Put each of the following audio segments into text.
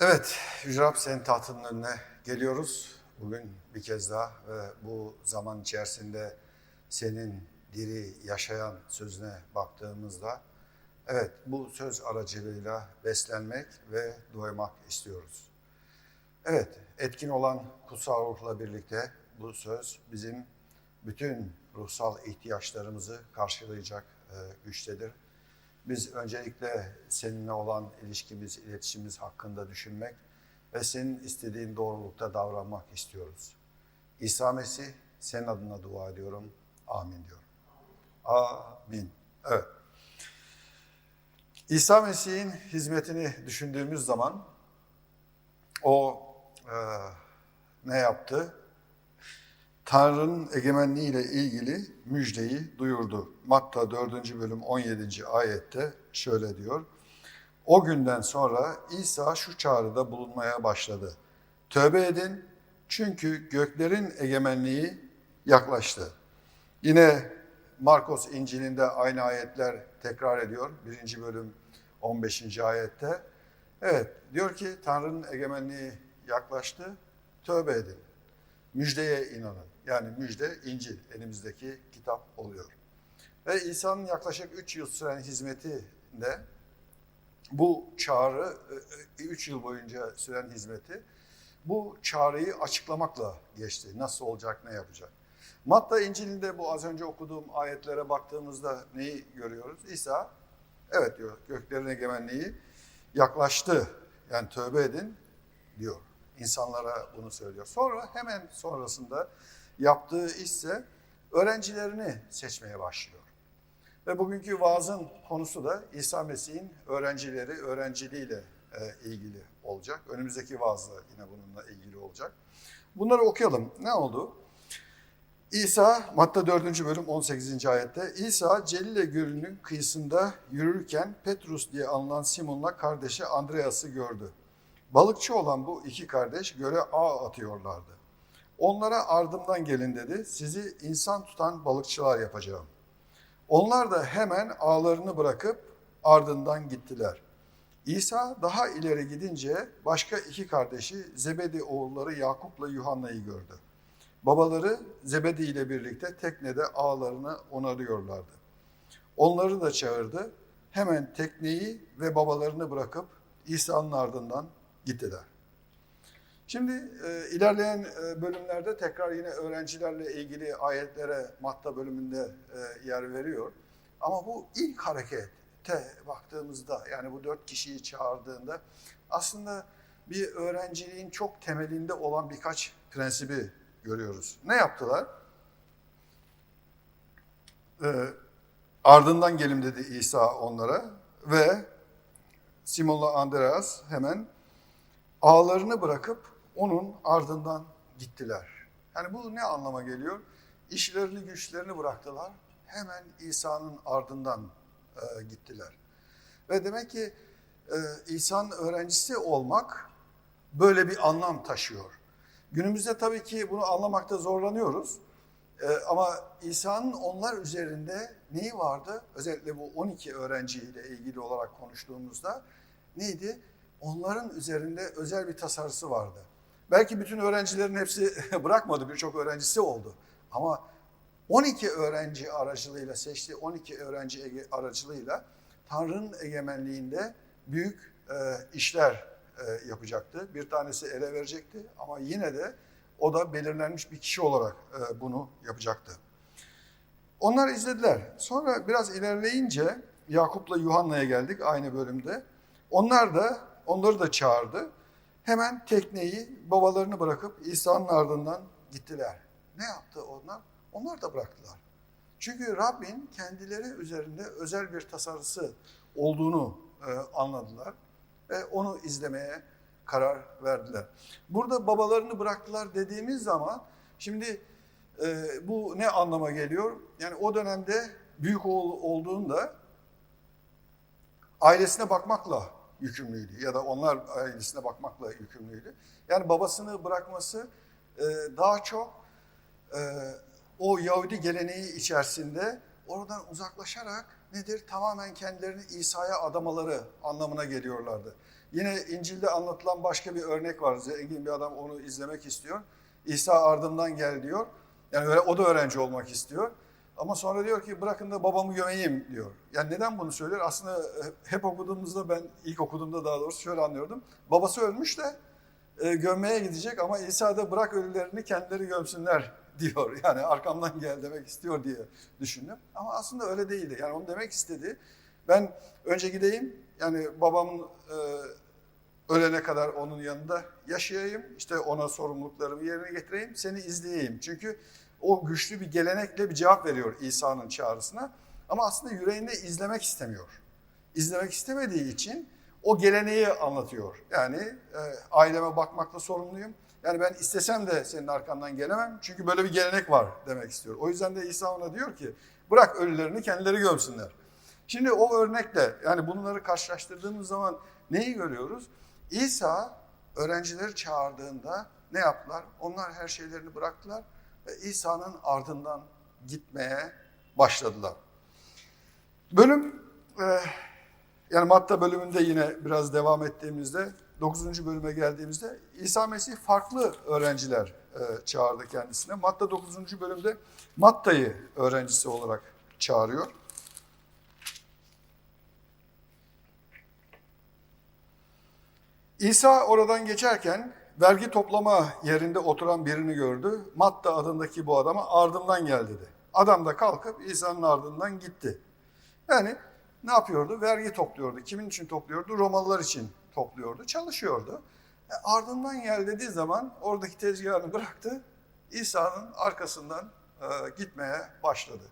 Evet, Yüce senin tahtının önüne geliyoruz. Bugün bir kez daha ve bu zaman içerisinde senin diri, yaşayan sözüne baktığımızda evet bu söz aracılığıyla beslenmek ve doymak istiyoruz. Evet, etkin olan kutsal ruhla birlikte bu söz bizim bütün ruhsal ihtiyaçlarımızı karşılayacak e, güçtedir. Biz öncelikle seninle olan ilişkimiz, iletişimimiz hakkında düşünmek ve senin istediğin doğrulukta davranmak istiyoruz. İsa Mesih senin adına dua ediyorum. Amin diyorum. Amin. Evet. İsa Mesih'in hizmetini düşündüğümüz zaman o e, ne yaptı? Tanrı'nın egemenliğiyle ilgili müjdeyi duyurdu. Matta 4. bölüm 17. ayette şöyle diyor. O günden sonra İsa şu çağrıda bulunmaya başladı. Tövbe edin çünkü göklerin egemenliği yaklaştı. Yine Markos İncil'inde aynı ayetler tekrar ediyor. 1. bölüm 15. ayette. Evet diyor ki Tanrı'nın egemenliği yaklaştı. Tövbe edin. Müjdeye inanın. Yani müjde İncil elimizdeki kitap oluyor. Ve İsa'nın yaklaşık 3 yıl süren hizmetinde bu çağrı, 3 yıl boyunca süren hizmeti bu çağrıyı açıklamakla geçti. Nasıl olacak, ne yapacak? Matta İncil'inde bu az önce okuduğum ayetlere baktığımızda neyi görüyoruz? İsa, evet diyor, göklerin egemenliği yaklaştı. Yani tövbe edin diyor. İnsanlara bunu söylüyor. Sonra hemen sonrasında yaptığı işse öğrencilerini seçmeye başlıyor. Ve bugünkü vaazın konusu da İsa Mesih'in öğrencileri, öğrenciliğiyle e, ilgili olacak. Önümüzdeki vaaz da yine bununla ilgili olacak. Bunları okuyalım. Ne oldu? İsa, Matta 4. bölüm 18. ayette, İsa Celile Gölü'nün kıyısında yürürken Petrus diye anılan Simon'la kardeşi Andreas'ı gördü. Balıkçı olan bu iki kardeş göle ağ atıyorlardı. Onlara ardımdan gelin dedi, sizi insan tutan balıkçılar yapacağım. Onlar da hemen ağlarını bırakıp ardından gittiler. İsa daha ileri gidince başka iki kardeşi Zebedi oğulları Yakup'la Yuhanna'yı gördü. Babaları Zebedi ile birlikte teknede ağlarını onarıyorlardı. Onları da çağırdı. Hemen tekneyi ve babalarını bırakıp İsa'nın ardından gittiler. Şimdi e, ilerleyen e, bölümlerde tekrar yine öğrencilerle ilgili ayetlere Matta bölümünde e, yer veriyor. Ama bu ilk harekete baktığımızda yani bu dört kişiyi çağırdığında aslında bir öğrenciliğin çok temelinde olan birkaç prensibi görüyoruz. Ne yaptılar? E, ardından gelim dedi İsa onlara ve Simon'la Andreas hemen ağlarını bırakıp onun ardından gittiler. Yani bu ne anlama geliyor? İşlerini güçlerini bıraktılar. Hemen İsa'nın ardından e, gittiler. Ve demek ki e, İsa'nın öğrencisi olmak böyle bir anlam taşıyor. Günümüzde tabii ki bunu anlamakta zorlanıyoruz. E, ama İsa'nın onlar üzerinde neyi vardı? Özellikle bu 12 öğrenciyle ilgili olarak konuştuğumuzda neydi? Onların üzerinde özel bir tasarısı vardı. Belki bütün öğrencilerin hepsi bırakmadı, birçok öğrencisi oldu. Ama 12 öğrenci aracılığıyla, seçtiği 12 öğrenci aracılığıyla Tanrı'nın egemenliğinde büyük e, işler e, yapacaktı. Bir tanesi ele verecekti ama yine de o da belirlenmiş bir kişi olarak e, bunu yapacaktı. Onlar izlediler. Sonra biraz ilerleyince Yakup'la Yuhanna'ya geldik aynı bölümde. Onlar da onları da çağırdı. Hemen tekneyi babalarını bırakıp İsa'nın ardından gittiler. Ne yaptı onlar? Onlar da bıraktılar. Çünkü Rabbin kendileri üzerinde özel bir tasarısı olduğunu e, anladılar ve onu izlemeye karar verdiler. Burada babalarını bıraktılar dediğimiz zaman şimdi e, bu ne anlama geliyor? Yani o dönemde büyük oğul olduğunda ailesine bakmakla yükümlüydü ya da onlar ailesine bakmakla yükümlüydü. Yani babasını bırakması e, daha çok e, o Yahudi geleneği içerisinde oradan uzaklaşarak nedir? Tamamen kendilerini İsa'ya adamaları anlamına geliyorlardı. Yine İncil'de anlatılan başka bir örnek var. Zengin bir adam onu izlemek istiyor. İsa ardımdan gel diyor. Yani öyle, o da öğrenci olmak istiyor. Ama sonra diyor ki bırakın da babamı gömeyim diyor. Yani neden bunu söylüyor? Aslında hep okuduğumuzda ben ilk okuduğumda daha doğrusu şöyle anlıyordum. Babası ölmüş de e, gömmeye gidecek ama İsa da bırak ölülerini kendileri gömsünler diyor. Yani arkamdan gel demek istiyor diye düşündüm. Ama aslında öyle değildi. Yani onu demek istedi. Ben önce gideyim yani babamın e, ölene kadar onun yanında yaşayayım. İşte ona sorumluluklarımı yerine getireyim. Seni izleyeyim. Çünkü o güçlü bir gelenekle bir cevap veriyor İsa'nın çağrısına. Ama aslında yüreğinde izlemek istemiyor. İzlemek istemediği için o geleneği anlatıyor. Yani e, aileme bakmakla sorumluyum. Yani ben istesem de senin arkandan gelemem. Çünkü böyle bir gelenek var demek istiyor. O yüzden de İsa ona diyor ki bırak ölülerini kendileri gömsünler. Şimdi o örnekle yani bunları karşılaştırdığımız zaman neyi görüyoruz? İsa öğrencileri çağırdığında ne yaptılar? Onlar her şeylerini bıraktılar ve İsa'nın ardından gitmeye başladılar. Bölüm e, yani Matta bölümünde yine biraz devam ettiğimizde 9. bölüme geldiğimizde İsa Mesih farklı öğrenciler e, çağırdı kendisine. Matta 9. bölümde Matta'yı öğrencisi olarak çağırıyor. İsa oradan geçerken vergi toplama yerinde oturan birini gördü. Matta adındaki bu adama ardımdan gel dedi. Adam da kalkıp İsa'nın ardından gitti. Yani ne yapıyordu? Vergi topluyordu. Kimin için topluyordu? Romalılar için topluyordu, çalışıyordu. E, ardından gel dediği zaman oradaki tezgahını bıraktı. İsa'nın arkasından e, gitmeye başladı.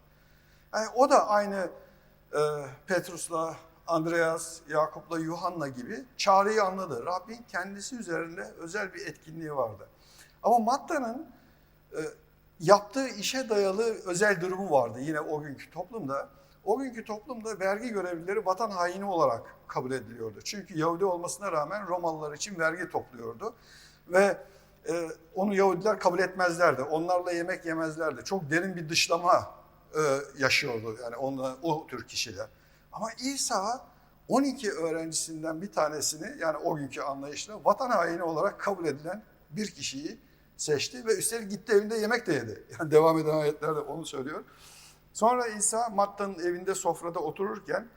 Yani o da aynı e, Petrus'la, Andreas, Yakup'la, Yuhanna gibi çağrıyı anladı. Rabbin kendisi üzerinde özel bir etkinliği vardı. Ama Matta'nın e, yaptığı işe dayalı özel durumu vardı yine o günkü toplumda. O günkü toplumda vergi görevlileri vatan haini olarak kabul ediliyordu. Çünkü Yahudi olmasına rağmen Romalılar için vergi topluyordu. Ve e, onu Yahudiler kabul etmezlerdi. Onlarla yemek yemezlerdi. Çok derin bir dışlama e, yaşıyordu yani onunla, o tür kişiler. Ama İsa 12 öğrencisinden bir tanesini yani o günkü anlayışla vatan haini olarak kabul edilen bir kişiyi seçti ve üstelik gitti evinde yemek de yedi. Yani devam eden ayetlerde onu söylüyor. Sonra İsa Matta'nın evinde sofrada otururken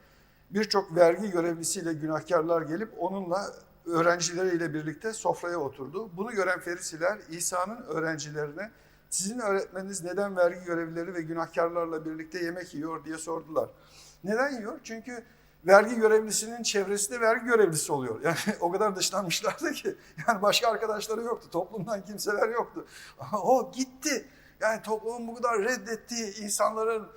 birçok vergi görevlisiyle günahkarlar gelip onunla öğrencileriyle birlikte sofraya oturdu. Bunu gören Ferisiler İsa'nın öğrencilerine sizin öğretmeniniz neden vergi görevlileri ve günahkarlarla birlikte yemek yiyor diye sordular. Neden yiyor? Çünkü vergi görevlisinin çevresinde vergi görevlisi oluyor. Yani o kadar dışlanmışlardı ki yani başka arkadaşları yoktu. Toplumdan kimseler yoktu. O gitti. Yani toplumun bu kadar reddettiği insanların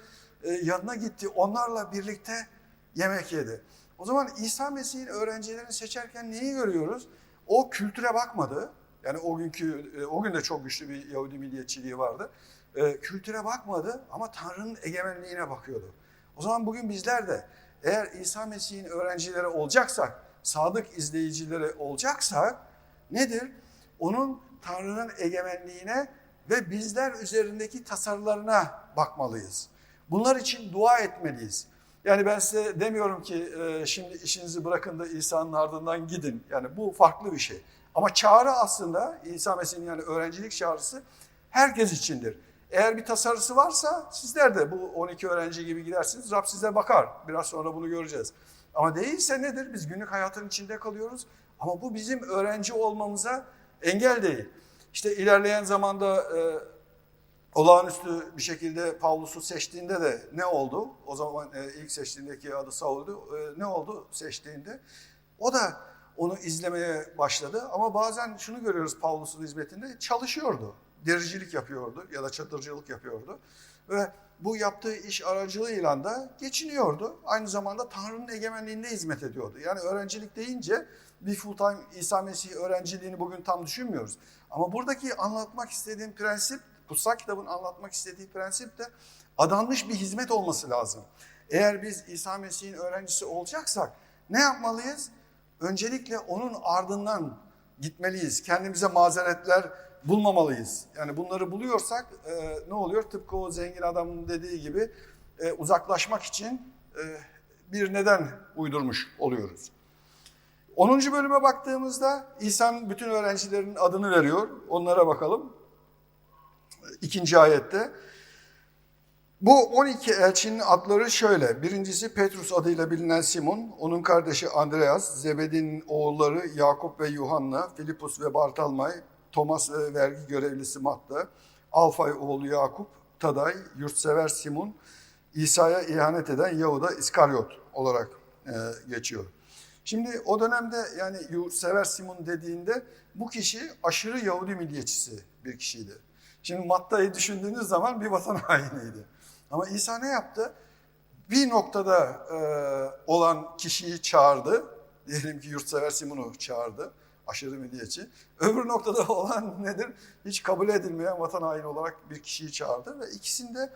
e, yanına gitti. Onlarla birlikte yemek yedi. O zaman İsa Mesih'in öğrencilerini seçerken neyi görüyoruz? O kültüre bakmadı. Yani o günkü, e, o gün de çok güçlü bir Yahudi milliyetçiliği vardı. E, kültüre bakmadı ama Tanrı'nın egemenliğine bakıyordu. O zaman bugün bizler de eğer İsa Mesih'in öğrencileri olacaksak, sadık izleyicileri olacaksak nedir? Onun Tanrı'nın egemenliğine ve bizler üzerindeki tasarılarına bakmalıyız. Bunlar için dua etmeliyiz. Yani ben size demiyorum ki e, şimdi işinizi bırakın da İsa'nın ardından gidin. Yani bu farklı bir şey. Ama çağrı aslında İsa Mesih'in yani öğrencilik çağrısı herkes içindir. Eğer bir tasarısı varsa sizler de bu 12 öğrenci gibi gidersiniz. Rab size bakar. Biraz sonra bunu göreceğiz. Ama değilse nedir? Biz günlük hayatın içinde kalıyoruz. Ama bu bizim öğrenci olmamıza engel değil. İşte ilerleyen zamanda e, olağanüstü bir şekilde Pavlus'u seçtiğinde de ne oldu? O zaman e, ilk seçtiğindeki adı Saul'du. E, ne oldu seçtiğinde? O da onu izlemeye başladı. Ama bazen şunu görüyoruz Pavlus'un hizmetinde çalışıyordu. Dericilik yapıyordu ya da çadırcılık yapıyordu. Ve bu yaptığı iş aracılığıyla da geçiniyordu. Aynı zamanda Tanrı'nın egemenliğinde hizmet ediyordu. Yani öğrencilik deyince bir full time İsa Mesih öğrenciliğini bugün tam düşünmüyoruz. Ama buradaki anlatmak istediğim prensip, kutsal kitabın anlatmak istediği prensip de adanmış bir hizmet olması lazım. Eğer biz İsa Mesih'in öğrencisi olacaksak ne yapmalıyız? Öncelikle onun ardından gitmeliyiz. Kendimize mazeretler bulmamalıyız. Yani bunları buluyorsak e, ne oluyor? Tıpkı o zengin adamın dediği gibi e, uzaklaşmak için e, bir neden uydurmuş oluyoruz. 10. bölüme baktığımızda İsa'nın bütün öğrencilerinin adını veriyor. Onlara bakalım. İkinci ayette. Bu 12 elçinin adları şöyle. Birincisi Petrus adıyla bilinen Simon, onun kardeşi Andreas, Zebedi'nin oğulları Yakup ve Yuhanna, Filipus ve Bartalmay, Thomas ve vergi görevlisi Matta, Alfay oğlu Yakup, Taday, yurtsever Simon, İsa'ya ihanet eden Yahuda İskaryot olarak e, geçiyor. Şimdi o dönemde yani yurtsever Simon dediğinde bu kişi aşırı Yahudi milliyetçisi bir kişiydi. Şimdi Matta'yı düşündüğünüz zaman bir vatan hainiydi. Ama İsa ne yaptı? Bir noktada e, olan kişiyi çağırdı. Diyelim ki yurtsever Simon'u çağırdı. Aşırı milliyetçi. Öbür noktada olan nedir? Hiç kabul edilmeyen vatan haini olarak bir kişiyi çağırdı. Ve ikisini de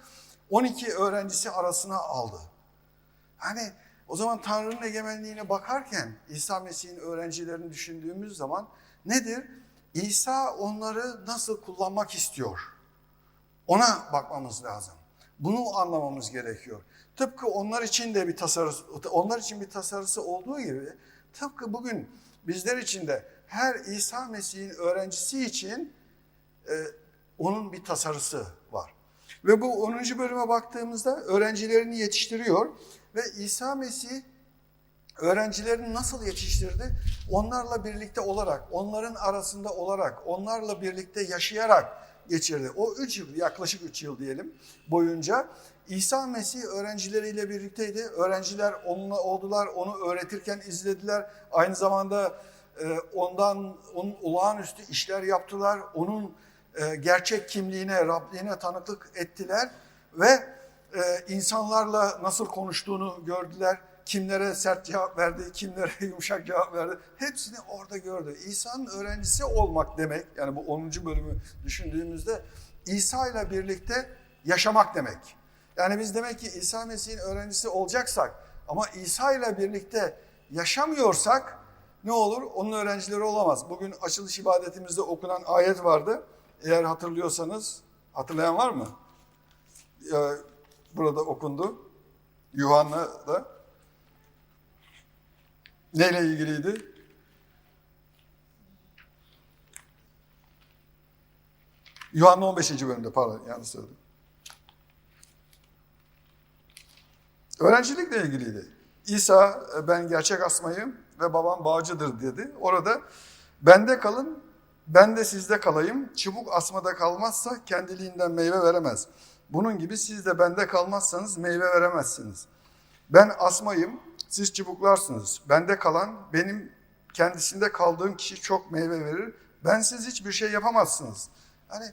12 öğrencisi arasına aldı. Hani o zaman Tanrı'nın egemenliğine bakarken İsa Mesih'in öğrencilerini düşündüğümüz zaman nedir? İsa onları nasıl kullanmak istiyor? Ona bakmamız lazım. Bunu anlamamız gerekiyor. Tıpkı onlar için de bir tasarısı, onlar için bir tasarısı olduğu gibi tıpkı bugün bizler için de her İsa Mesih'in öğrencisi için e, onun bir tasarısı var. Ve bu 10. bölüme baktığımızda öğrencilerini yetiştiriyor ve İsa Mesih öğrencilerini nasıl yetiştirdi? Onlarla birlikte olarak, onların arasında olarak, onlarla birlikte yaşayarak geçirdi. O üç yıl, yaklaşık üç yıl diyelim boyunca İsa Mesih öğrencileriyle birlikteydi. Öğrenciler onunla oldular, onu öğretirken izlediler. Aynı zamanda ondan, onun olağanüstü işler yaptılar. Onun e, gerçek kimliğine, Rabliğine tanıklık ettiler ve e, insanlarla nasıl konuştuğunu gördüler. Kimlere sert cevap verdi, kimlere yumuşak cevap verdi. Hepsini orada gördü. İsa'nın öğrencisi olmak demek, yani bu 10. bölümü düşündüğümüzde İsa ile birlikte yaşamak demek. Yani biz demek ki İsa Mesih'in öğrencisi olacaksak ama İsa ile birlikte yaşamıyorsak ne olur? Onun öğrencileri olamaz. Bugün açılış ibadetimizde okunan ayet vardı. Eğer hatırlıyorsanız, hatırlayan var mı? Ee, Burada okundu. Yuhanna'da. Neyle ilgiliydi? Yuhanna 15. bölümde pardon yanlış söyledim. Öğrencilikle ilgiliydi. İsa ben gerçek asmayım ve babam bağcıdır dedi. Orada bende kalın, ben de sizde kalayım. Çubuk asmada kalmazsa kendiliğinden meyve veremez. Bunun gibi siz de bende kalmazsanız meyve veremezsiniz. Ben asmayım, siz çubuklarsınız. Bende kalan, benim kendisinde kaldığım kişi çok meyve verir. Ben siz hiçbir şey yapamazsınız. Hani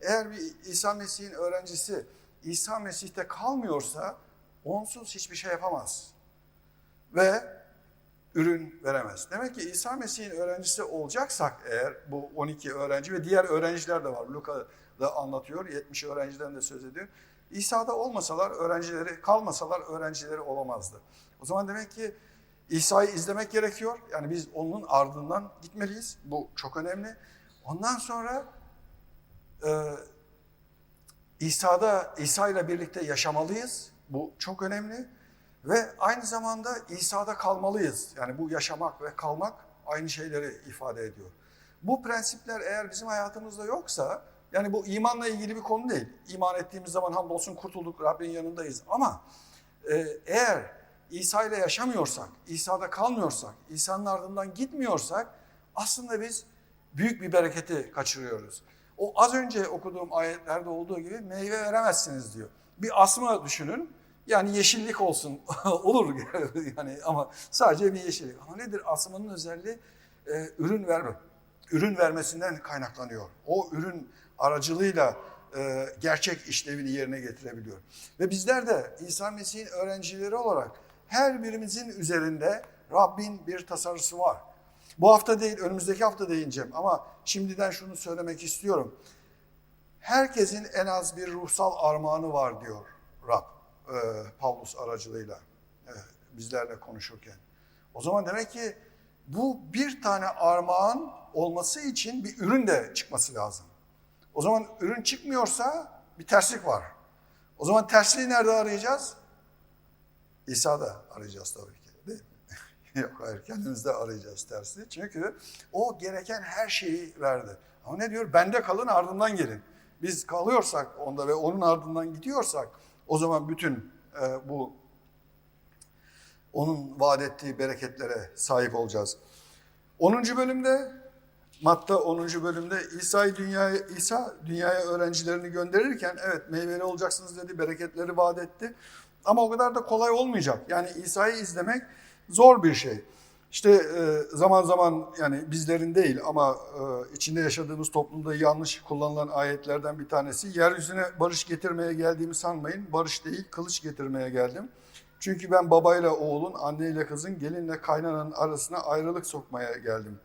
eğer bir İsa Mesih'in öğrencisi İsa Mesih'te kalmıyorsa onsuz hiçbir şey yapamaz. Ve ürün veremez. Demek ki İsa Mesih'in öğrencisi olacaksak eğer bu 12 öğrenci ve diğer öğrenciler de var. Luka da anlatıyor. 70 öğrenciden de söz ediyor. İsa'da olmasalar öğrencileri, kalmasalar öğrencileri olamazdı. O zaman demek ki İsa'yı izlemek gerekiyor. Yani biz onun ardından gitmeliyiz. Bu çok önemli. Ondan sonra e, İsa'da İsa ile birlikte yaşamalıyız. Bu çok önemli. Ve aynı zamanda İsa'da kalmalıyız. Yani bu yaşamak ve kalmak aynı şeyleri ifade ediyor. Bu prensipler eğer bizim hayatımızda yoksa, yani bu imanla ilgili bir konu değil. İman ettiğimiz zaman hamdolsun kurtulduk, Rabbin yanındayız. Ama e, eğer İsa ile yaşamıyorsak, İsa'da kalmıyorsak, İsa'nın ardından gitmiyorsak aslında biz büyük bir bereketi kaçırıyoruz. O az önce okuduğum ayetlerde olduğu gibi meyve veremezsiniz diyor. Bir asma düşünün. Yani yeşillik olsun olur yani ama sadece bir yeşillik. Ama nedir asmanın özelliği? Ee, ürün verme. Ürün vermesinden kaynaklanıyor. O ürün aracılığıyla e, gerçek işlevini yerine getirebiliyor. Ve bizler de İsa Mesih'in öğrencileri olarak her birimizin üzerinde Rabbin bir tasarısı var. Bu hafta değil, önümüzdeki hafta değineceğim ama şimdiden şunu söylemek istiyorum. Herkesin en az bir ruhsal armağanı var diyor Rab, e, Pavlus aracılığıyla e, bizlerle konuşurken. O zaman demek ki bu bir tane armağan olması için bir ürün de çıkması lazım. O zaman ürün çıkmıyorsa bir terslik var. O zaman tersliği nerede arayacağız? İsa da arayacağız tabii ki değil mi? Yok hayır kendimiz de arayacağız tersi. Çünkü o gereken her şeyi verdi. Ama ne diyor? Bende kalın ardından gelin. Biz kalıyorsak onda ve onun ardından gidiyorsak o zaman bütün e, bu onun vaat ettiği bereketlere sahip olacağız. 10. bölümde Matta 10. bölümde İsa'yı dünyaya İsa dünyaya öğrencilerini gönderirken evet meyveli olacaksınız dedi, bereketleri vaat etti. Ama o kadar da kolay olmayacak. Yani İsa'yı izlemek zor bir şey. İşte e, zaman zaman yani bizlerin değil ama e, içinde yaşadığımız toplumda yanlış kullanılan ayetlerden bir tanesi. Yeryüzüne barış getirmeye geldiğimi sanmayın. Barış değil, kılıç getirmeye geldim. Çünkü ben babayla oğlun, anneyle kızın, gelinle kaynananın arasına ayrılık sokmaya geldim.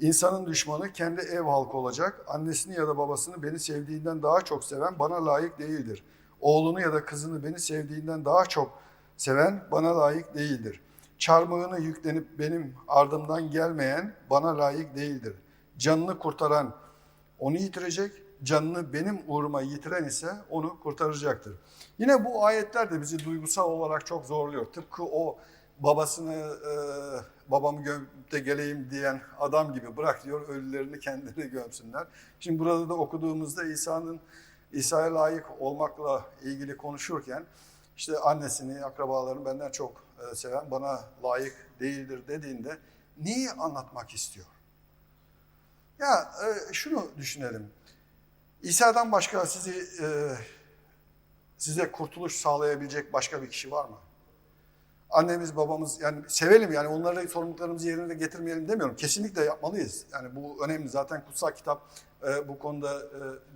İnsanın düşmanı kendi ev halkı olacak. Annesini ya da babasını beni sevdiğinden daha çok seven bana layık değildir. Oğlunu ya da kızını beni sevdiğinden daha çok seven bana layık değildir. Çarmıhını yüklenip benim ardımdan gelmeyen bana layık değildir. Canını kurtaran onu yitirecek, canını benim uğruma yitiren ise onu kurtaracaktır. Yine bu ayetler de bizi duygusal olarak çok zorluyor. Tıpkı o babasını e, babamı gömüp de geleyim diyen adam gibi bırak diyor ölülerini kendileri gömsünler. Şimdi burada da okuduğumuzda İsa'nın İsa'ya layık olmakla ilgili konuşurken işte annesini, akrabalarını benden çok e, seven bana layık değildir dediğinde neyi anlatmak istiyor? Ya e, şunu düşünelim. İsa'dan başka sizi e, size kurtuluş sağlayabilecek başka bir kişi var mı? Annemiz, babamız yani sevelim yani onları sorumluluklarımızı yerine getirmeyelim demiyorum. Kesinlikle yapmalıyız. Yani bu önemli. Zaten kutsal kitap bu konuda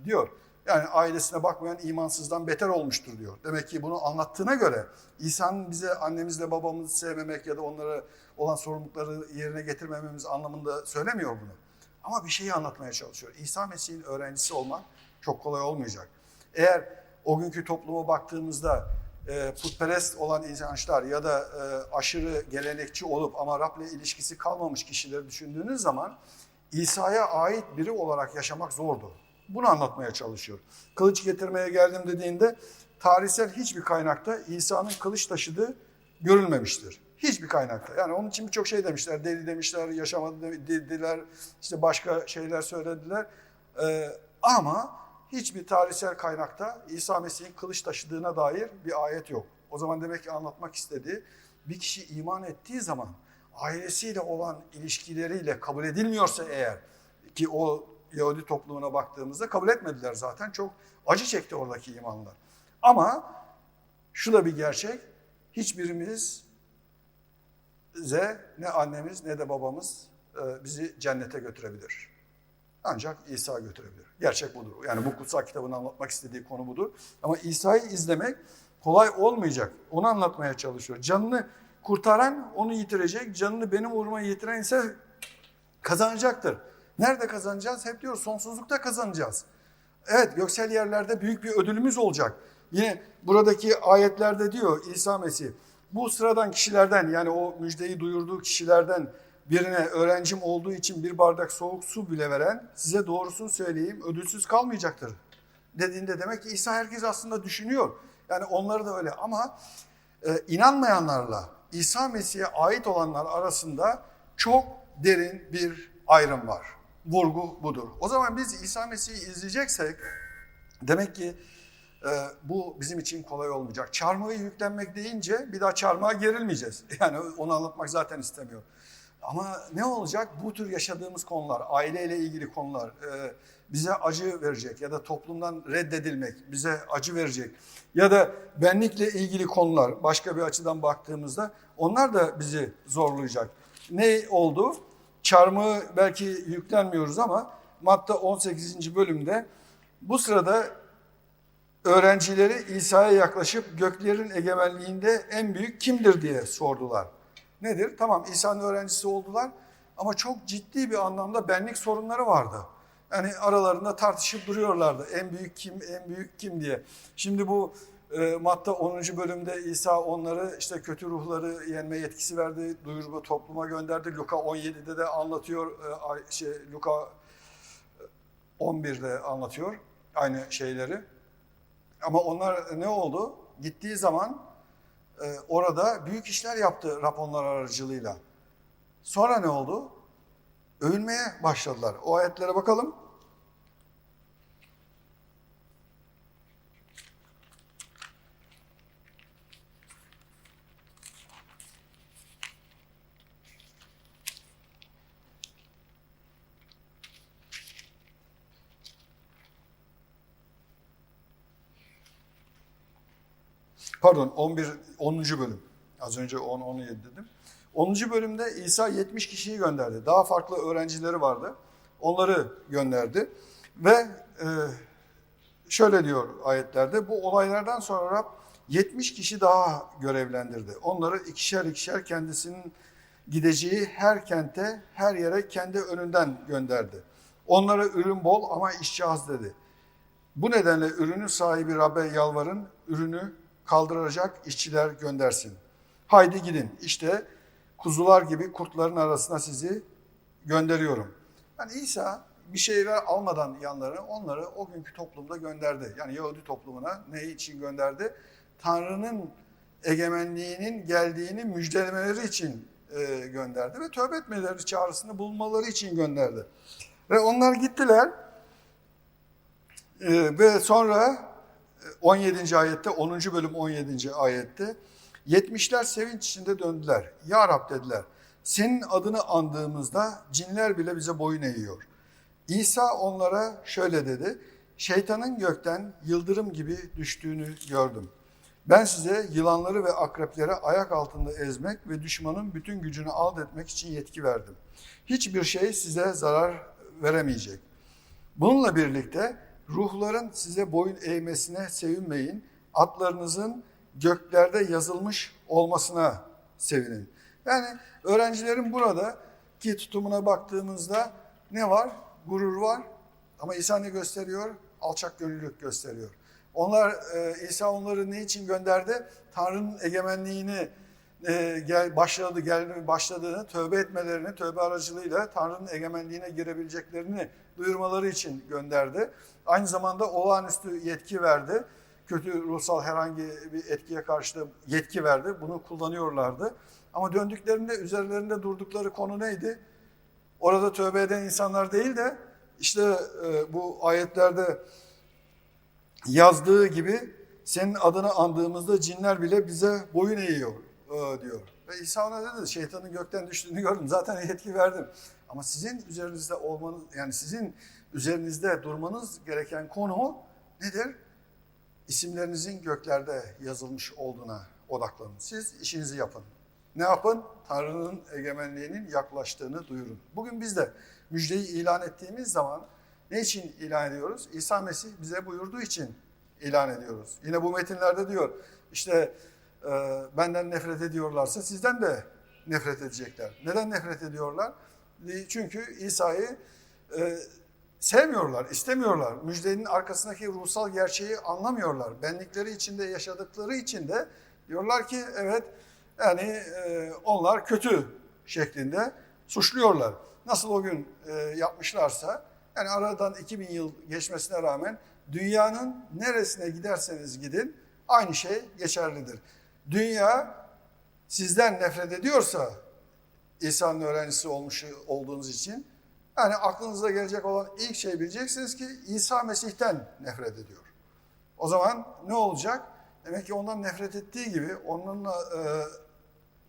diyor. Yani ailesine bakmayan imansızdan beter olmuştur diyor. Demek ki bunu anlattığına göre İsa'nın bize annemizle babamızı sevmemek ya da onlara olan sorumlulukları yerine getirmememiz anlamında söylemiyor bunu. Ama bir şeyi anlatmaya çalışıyor. İsa Mesih'in öğrencisi olmak çok kolay olmayacak. Eğer o günkü topluma baktığımızda e, putperest olan inançlar ya da e, aşırı gelenekçi olup ama Rab'le ilişkisi kalmamış kişileri düşündüğünüz zaman İsa'ya ait biri olarak yaşamak zordu. Bunu anlatmaya çalışıyor. Kılıç getirmeye geldim dediğinde tarihsel hiçbir kaynakta İsa'nın kılıç taşıdığı görülmemiştir. Hiçbir kaynakta. Yani onun için birçok şey demişler. Deli demişler, yaşamadı dediler, işte başka şeyler söylediler. Ee, ama hiçbir tarihsel kaynakta İsa Mesih'in kılıç taşıdığına dair bir ayet yok. O zaman demek ki anlatmak istediği bir kişi iman ettiği zaman ailesiyle olan ilişkileriyle kabul edilmiyorsa eğer ki o Yahudi toplumuna baktığımızda kabul etmediler zaten. Çok acı çekti oradaki imanlar. Ama şu da bir gerçek. Hiçbirimiz ze ne annemiz ne de babamız e, bizi cennete götürebilir. Ancak İsa götürebilir. Gerçek budur. Yani bu kutsal kitabın anlatmak istediği konu budur. Ama İsa'yı izlemek kolay olmayacak. Onu anlatmaya çalışıyor. Canını kurtaran onu yitirecek. Canını benim uğruma yitiren ise kazanacaktır. Nerede kazanacağız? Hep diyoruz sonsuzlukta kazanacağız. Evet göksel yerlerde büyük bir ödülümüz olacak. Yine buradaki ayetlerde diyor İsa Mesih bu sıradan kişilerden yani o müjdeyi duyurduğu kişilerden birine öğrencim olduğu için bir bardak soğuk su bile veren size doğrusunu söyleyeyim ödülsüz kalmayacaktır dediğinde demek ki İsa herkes aslında düşünüyor. Yani onları da öyle ama e, inanmayanlarla İsa Mesih'e ait olanlar arasında çok derin bir ayrım var. Vurgu budur. O zaman biz İsa Mesih'i izleyeceksek demek ki e, bu bizim için kolay olmayacak. Çarmıha yüklenmek deyince bir daha çarmıha gerilmeyeceğiz. Yani onu anlatmak zaten istemiyor. Ama ne olacak? Bu tür yaşadığımız konular, aileyle ilgili konular e, bize acı verecek ya da toplumdan reddedilmek bize acı verecek ya da benlikle ilgili konular başka bir açıdan baktığımızda onlar da bizi zorlayacak. Ne oldu? Çarmıhı belki yüklenmiyoruz ama Matta 18. bölümde bu sırada öğrencileri İsa'ya yaklaşıp göklerin egemenliğinde en büyük kimdir diye sordular. Nedir? Tamam İsa'nın öğrencisi oldular ama çok ciddi bir anlamda benlik sorunları vardı. Yani aralarında tartışıp duruyorlardı. En büyük kim, en büyük kim diye. Şimdi bu e, Matta 10. bölümde İsa onları işte kötü ruhları yenme yetkisi verdi, duyurma topluma gönderdi. Luka 17'de de anlatıyor, e, şey, Luka 11'de anlatıyor aynı şeyleri. Ama onlar ne oldu? Gittiği zaman e, orada büyük işler yaptı Raponlar aracılığıyla. Sonra ne oldu? Övünmeye başladılar. O ayetlere bakalım. Pardon 11 10. bölüm. Az önce 10 17 dedim. 10. bölümde İsa 70 kişiyi gönderdi. Daha farklı öğrencileri vardı. Onları gönderdi ve e, şöyle diyor ayetlerde bu olaylardan sonra 70 kişi daha görevlendirdi. Onları ikişer ikişer kendisinin gideceği her kente, her yere kendi önünden gönderdi. Onlara ürün bol ama işçi az dedi. Bu nedenle ürünün sahibi Rab'be yalvarın, ürünü kaldıracak işçiler göndersin. Haydi gidin, işte kuzular gibi kurtların arasına sizi gönderiyorum. Yani İsa bir şeyler almadan yanlarına onları o günkü toplumda gönderdi. Yani Yahudi toplumuna ne için gönderdi? Tanrı'nın egemenliğinin geldiğini müjdelemeleri için e, gönderdi ve tövbe etmeleri çağrısını bulmaları için gönderdi. Ve onlar gittiler e, ve sonra 17. ayette 10. bölüm 17. ayette 70'ler sevinç içinde döndüler. Ya Rab dediler. Senin adını andığımızda cinler bile bize boyun eğiyor. İsa onlara şöyle dedi. Şeytanın gökten yıldırım gibi düştüğünü gördüm. Ben size yılanları ve akrepleri ayak altında ezmek ve düşmanın bütün gücünü alt etmek için yetki verdim. Hiçbir şey size zarar veremeyecek. Bununla birlikte ruhların size boyun eğmesine sevinmeyin. Atlarınızın göklerde yazılmış olmasına sevinin. Yani öğrencilerin burada ki tutumuna baktığımızda ne var? Gurur var. Ama İsa ne gösteriyor? Alçak gönüllülük gösteriyor. Onlar e, İsa onları ne için gönderdi? Tanrı'nın egemenliğini e, gel başladı gelmeye başladığını, tövbe etmelerini, tövbe aracılığıyla Tanrı'nın egemenliğine girebileceklerini duyurmaları için gönderdi. Aynı zamanda olağanüstü yetki verdi. Kötü ruhsal herhangi bir etkiye karşı da yetki verdi. Bunu kullanıyorlardı. Ama döndüklerinde üzerlerinde durdukları konu neydi? Orada tövbe eden insanlar değil de işte e, bu ayetlerde yazdığı gibi senin adını andığımızda cinler bile bize boyun eğiyor diyor. Ve İsa ona dedi şeytanın gökten düştüğünü gördüm. Zaten yetki verdim. Ama sizin üzerinizde olmanız yani sizin üzerinizde durmanız gereken konu nedir? İsimlerinizin göklerde yazılmış olduğuna odaklanın. Siz işinizi yapın. Ne yapın? Tanrı'nın egemenliğinin yaklaştığını duyurun. Bugün biz de müjdeyi ilan ettiğimiz zaman ne için ilan ediyoruz? İsa Mesih bize buyurduğu için ilan ediyoruz. Yine bu metinlerde diyor işte benden nefret ediyorlarsa sizden de nefret edecekler. Neden nefret ediyorlar? Çünkü İsa'yı e, sevmiyorlar, istemiyorlar. Müjdenin arkasındaki ruhsal gerçeği anlamıyorlar. Benlikleri içinde yaşadıkları için de diyorlar ki evet yani e, onlar kötü şeklinde suçluyorlar. Nasıl o gün e, yapmışlarsa yani aradan 2000 yıl geçmesine rağmen dünyanın neresine giderseniz gidin aynı şey geçerlidir. Dünya sizden nefret ediyorsa İsa'nın öğrencisi olmuş olduğunuz için yani aklınıza gelecek olan ilk şey bileceksiniz ki İsa Mesih'ten nefret ediyor. O zaman ne olacak? Demek ki ondan nefret ettiği gibi onunla e,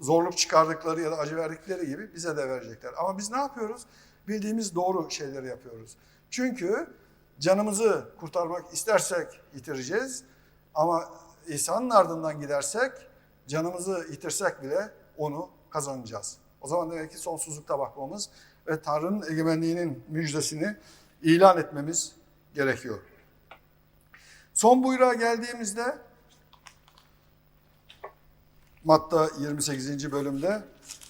zorluk çıkardıkları ya da acı verdikleri gibi bize de verecekler. Ama biz ne yapıyoruz? Bildiğimiz doğru şeyleri yapıyoruz. Çünkü canımızı kurtarmak istersek yitireceğiz. Ama İsa'nın ardından gidersek canımızı yitirsek bile onu kazanacağız. O zaman demek ki sonsuzlukta bakmamız ve Tanrı'nın egemenliğinin müjdesini ilan etmemiz gerekiyor. Son buyruğa geldiğimizde Matta 28. bölümde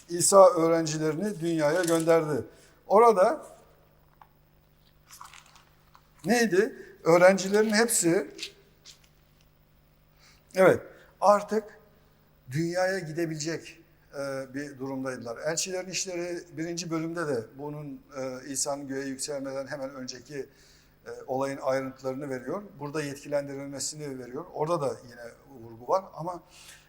İsa öğrencilerini dünyaya gönderdi. Orada neydi? Öğrencilerin hepsi evet artık dünyaya gidebilecek e, bir durumdaydılar. Elçilerin işleri birinci bölümde de bunun e, İsa'nın göğe yükselmeden hemen önceki e, olayın ayrıntılarını veriyor. Burada yetkilendirilmesini veriyor. Orada da yine vurgu var ama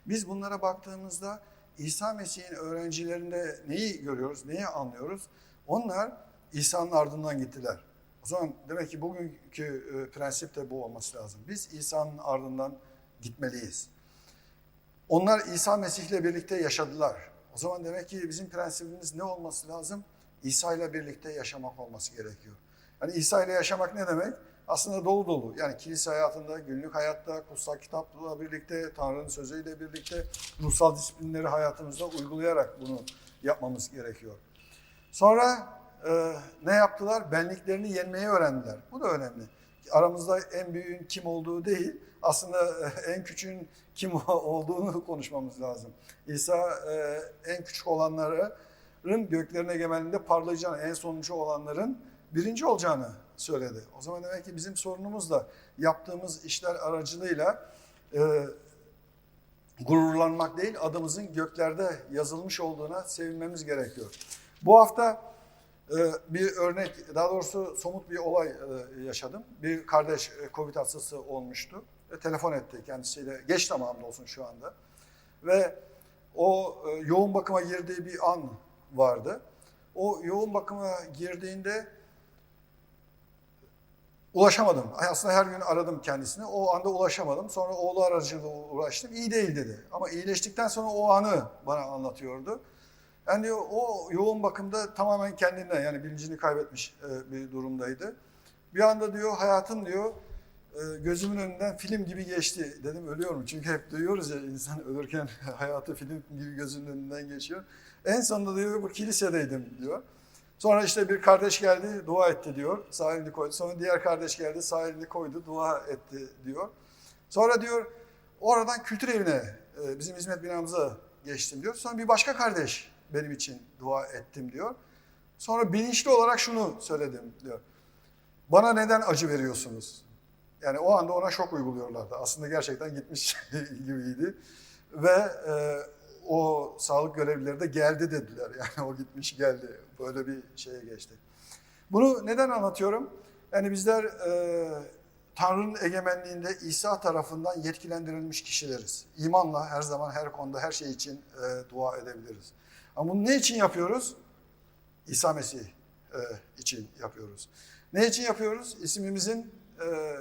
Biz bunlara baktığımızda İsa Mesih'in öğrencilerinde neyi görüyoruz, neyi anlıyoruz? Onlar İsa'nın ardından gittiler. O zaman demek ki bugünkü prensip de bu olması lazım. Biz İsa'nın ardından gitmeliyiz. Onlar İsa Mesih'le birlikte yaşadılar. O zaman demek ki bizim prensibimiz ne olması lazım? İsa ile birlikte yaşamak olması gerekiyor. Yani İsa ile yaşamak ne demek? Aslında dolu dolu. Yani kilise hayatında, günlük hayatta, kutsal kitapla birlikte, Tanrı'nın sözüyle birlikte ruhsal disiplinleri hayatımızda uygulayarak bunu yapmamız gerekiyor. Sonra e, ne yaptılar? Benliklerini yenmeyi öğrendiler. Bu da önemli. Aramızda en büyüğün kim olduğu değil, aslında e, en küçüğün kim olduğunu konuşmamız lazım. İsa e, en küçük olanların göklerin egemenliğinde parlayacağını, en sonuncu olanların birinci olacağını söyledi. O zaman demek ki bizim sorunumuz da yaptığımız işler aracılığıyla e, gururlanmak değil, adımızın göklerde yazılmış olduğuna sevinmemiz gerekiyor. Bu hafta bir örnek, daha doğrusu somut bir olay yaşadım. Bir kardeş Covid hastası olmuştu. Telefon etti kendisiyle, geç tamamda olsun şu anda. Ve o e, yoğun bakıma girdiği bir an vardı. O yoğun bakıma girdiğinde ulaşamadım. Aslında her gün aradım kendisini. O anda ulaşamadım. Sonra oğlu aracılığıyla uğraştım. İyi değil dedi. Ama iyileştikten sonra o anı bana anlatıyordu. Yani o yoğun bakımda tamamen kendinden yani bilincini kaybetmiş e, bir durumdaydı. Bir anda diyor hayatım diyor gözümün önünden film gibi geçti. Dedim ölüyorum çünkü hep duyuyoruz ya insan ölürken hayatı film gibi gözünün önünden geçiyor. En sonunda diyor bu kilisedeydim diyor. Sonra işte bir kardeş geldi dua etti diyor. Sağ elini koydu. Sonra diğer kardeş geldi sağ elini koydu dua etti diyor. Sonra diyor oradan kültür evine e, bizim hizmet binamıza geçtim diyor. Sonra bir başka kardeş benim için dua ettim diyor. Sonra bilinçli olarak şunu söyledim diyor. Bana neden acı veriyorsunuz? Yani o anda ona şok uyguluyorlardı. Aslında gerçekten gitmiş gibiydi. Ve e, o sağlık görevlileri de geldi dediler. Yani o gitmiş geldi. Böyle bir şeye geçti. Bunu neden anlatıyorum? Yani bizler e, Tanrı'nın egemenliğinde İsa tarafından yetkilendirilmiş kişileriz. İmanla her zaman her konuda her şey için e, dua edebiliriz. Ama bunu ne için yapıyoruz? İsa Mesih e, için yapıyoruz. Ne için yapıyoruz? İsmimizin e,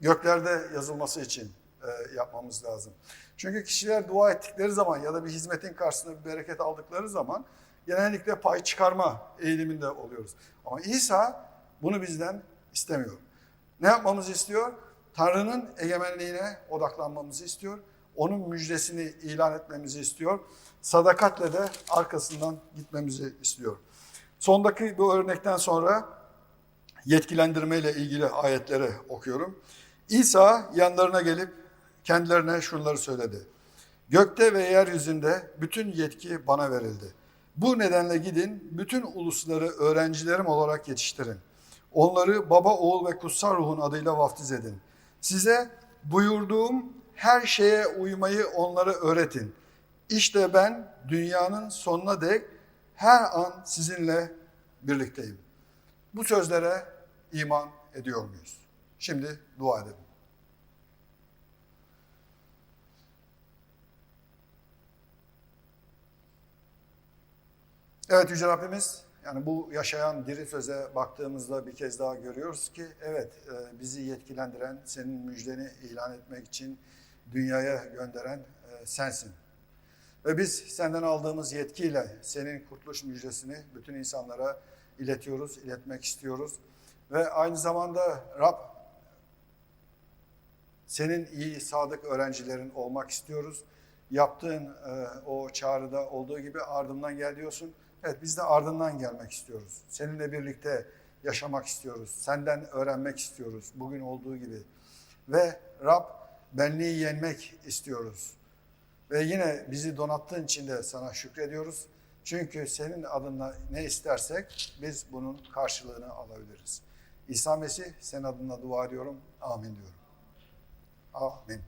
göklerde yazılması için e, yapmamız lazım. Çünkü kişiler dua ettikleri zaman ya da bir hizmetin karşısında bir bereket aldıkları zaman genellikle pay çıkarma eğiliminde oluyoruz. Ama İsa bunu bizden istemiyor. Ne yapmamızı istiyor? Tanrı'nın egemenliğine odaklanmamızı istiyor. Onun müjdesini ilan etmemizi istiyor. Sadakatle de arkasından gitmemizi istiyor. Sondaki bu örnekten sonra yetkilendirme ile ilgili ayetleri okuyorum. İsa yanlarına gelip kendilerine şunları söyledi. Gökte ve yeryüzünde bütün yetki bana verildi. Bu nedenle gidin bütün ulusları öğrencilerim olarak yetiştirin. Onları baba, oğul ve kutsal ruhun adıyla vaftiz edin. Size buyurduğum her şeye uymayı onlara öğretin. İşte ben dünyanın sonuna dek her an sizinle birlikteyim. Bu sözlere iman ediyor muyuz? Şimdi dua edelim. Evet Yüce Rabbimiz, yani bu yaşayan diri söze baktığımızda bir kez daha görüyoruz ki evet e, bizi yetkilendiren, senin müjdeni ilan etmek için dünyaya gönderen e, sensin. Ve biz senden aldığımız yetkiyle senin kurtuluş müjdesini bütün insanlara iletiyoruz, iletmek istiyoruz. Ve aynı zamanda Rab senin iyi, sadık öğrencilerin olmak istiyoruz. Yaptığın e, o çağrıda olduğu gibi ardından gel diyorsun. Evet biz de ardından gelmek istiyoruz. Seninle birlikte yaşamak istiyoruz. Senden öğrenmek istiyoruz bugün olduğu gibi. Ve Rab benliği yenmek istiyoruz. Ve yine bizi donattığın için de sana şükrediyoruz. Çünkü senin adına ne istersek biz bunun karşılığını alabiliriz. İsa Mesih senin adına dua ediyorum. Amin diyorum. Amin.